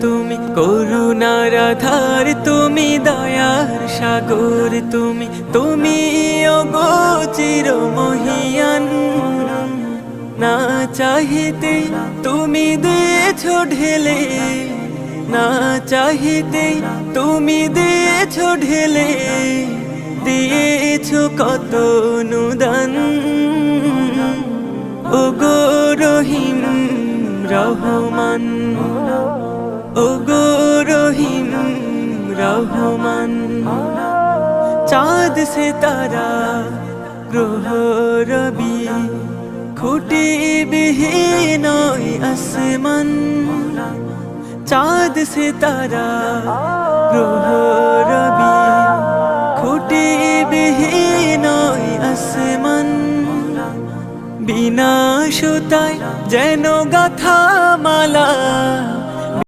তুমি করুণার আধার তুমি, দয়ার সাগর তুমি তুমি অগোচির মহিয়ান না চাহিতে তুমি দিয়েছ ঢেলে, না চাহিতে তুমি দিয়েছ ঢেলে, দিয়েছ কত অনুদান। ও গো রহিম রহমান। ও গো রহিম রহমান, চাঁদ সে তারা গ্রহ রবি, খুটি বিহীন আসমান, চাঁদ সে তারা গ্রহ রবি, খুটি বিহীন আসমান, বিনা সুতায় যেন গাথা মালা